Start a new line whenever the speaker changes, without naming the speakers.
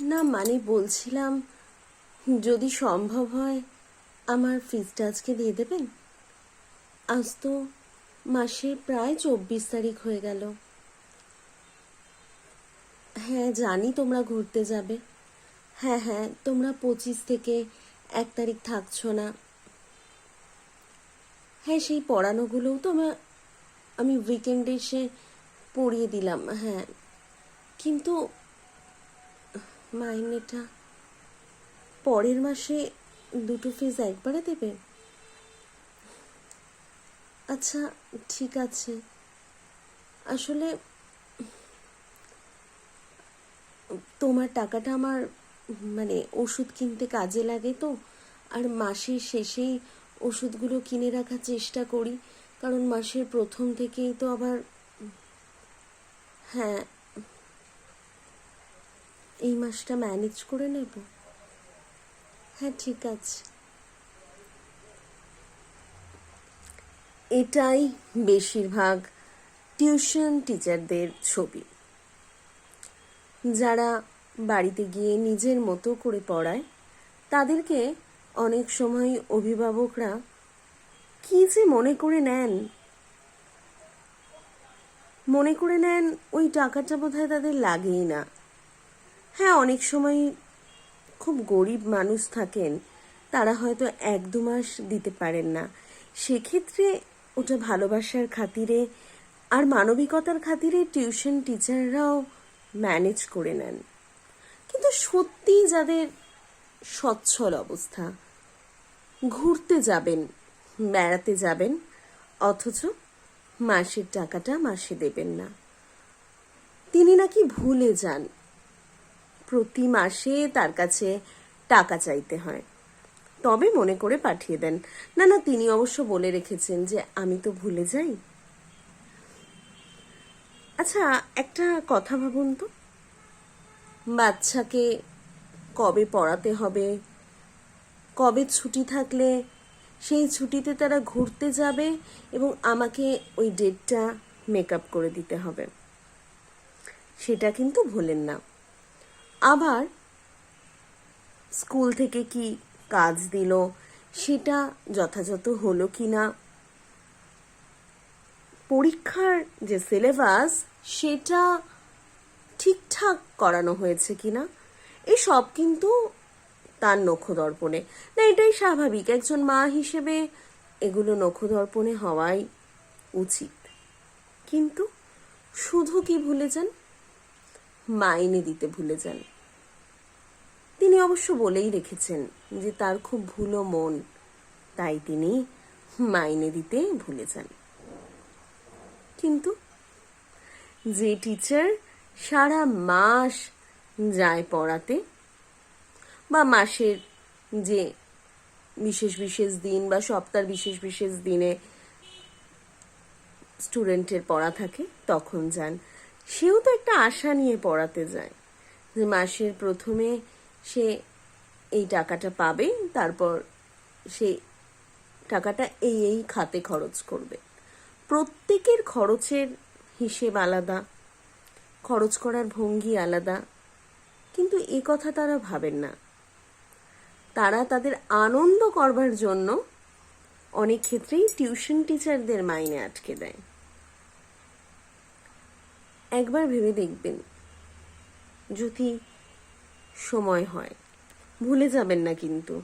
না মানে বলছিলাম, যদি সম্ভব হয় আমার ফিজটা আজকে দিয়ে দেবেন? আজ তো মাসের প্রায় চব্বিশ তারিখ হয়ে গেল। হ্যাঁ জানি তোমরা ঘুরতে যাবে। হ্যাঁ হ্যাঁ তোমরা পঁচিশ থেকে এক তারিখ থাকছো না। হ্যাঁ সেই পড়ানোগুলোও তো আমার আমি উইকেন্ডে এসে পড়িয়ে দিলাম হ্যাঁ। কিন্তু মাইনেটা। পরের মাসে দুটো ফিজ একবারে দেবে? আচ্ছা ঠিক আছে। আসলে তোমার টাকাটা আমার মানে ওষুধ কিনতে কাজে লাগে তো, আর মাসের শেষেই ওষুধগুলো কিনে রাখার চেষ্টা করি, কারণ মাসের প্রথম থেকেই তো আবার হ্যাঁ এই মাসটা ম্যানেজ করে নেব। হ্যাঁ ঠিক আছে। এটাই বেশিরভাগ টিউশন টিচারদের ছবি। যারা বাড়িতে গিয়ে নিজের মতো করে পড়ায়, তাদেরকে অনেক সময় অভিভাবকরা কি যে মনে করে নেন? মনে করে নেন ওই টাকাটা বোধহয় তাদের লাগেই না। হ্যাঁ অনেক সময় খুব গরিব মানুষ থাকেন, তারা হয়তো এক দু মাস দিতে পারেন না। সেক্ষেত্রে ওটা ভালোবাসার খাতিরে আর মানবিকতার খাতিরে টিউশন টিচাররাও ম্যানেজ করে নেন। কিন্তু সত্যি যাদের সচ্ছল অবস্থা, ঘুরতে যাবেন, বেড়াতে যাবেন, অথচ মাসের টাকাটা মাসে দেবেন না। তিনি নাকি ভুলে যান প্রতি মাসে তার কাছে টাকা চাইতে হয়। তবে মনে করে পাঠিয়ে দেন। না না, তিনি অবশ্য বলে রেখেছেন যে আমি তো ভুলে যাই। আচ্ছা একটা কথা ভাবুন তো। বাচ্চাকে কবে পড়াতে হবে? কবে ছুটি থাকলে? সেই ছুটিতে তারা ঘুরতে যাবে এবং আমাকে ওই ডেটটা মেকআপ করে দিতে হবে। সেটা কিন্তু ভোলেন না। আবার স্কুল থেকে কি কাজ দিল? সেটা যথাযথ হলো কি না পরীক্ষার যে সিলেবাস সেটা ঠিকঠাক করানো হয়েছে কিনা? এই সব কিন্তু তার নখদর্পণে। না, এটাই স্বাভাবিক। একজন মা হিসেবে এগুলো নখদর্পণে হওয়াই উচিত। কিন্তু শুধু কি ভুলে যান? মাইনে দিতে ভুলে যান। তিনি অবশ্য বলেই রেখেছেন যে তার খুব ভুলো মন, তাই তিনি মাইনে দিতে ভুলে যান। কিন্তু যে টিচার সারা মাস যায় পড়াতে বা মাসের যে বিশেষ বিশেষ দিন বা সপ্তাহের বিশেষ বিশেষ দিনে স্টুডেন্টের পড়া থাকে, তখন যান। সেও তো একটা আশা নিয়ে পড়াতে যায় যে মাসের প্রথমে সে এই টাকাটা পাবে, তারপর সে টাকাটা এই এই খাতে খরচ করবে। প্রত্যেকের খরচের হিসেব আলাদা, খরচ করার ভঙ্গি আলাদা, কিন্তু এ কথা তারা ভাবেন না। তারা তাদের আনন্দ করবার জন্য অনেক ক্ষেত্রেই টিউশন টিচারদের মাইনে আটকে দেয়। একবার ভেবে দেখবেন। যদি সময় হয়। ভুলে যাবেন না কিন্তু।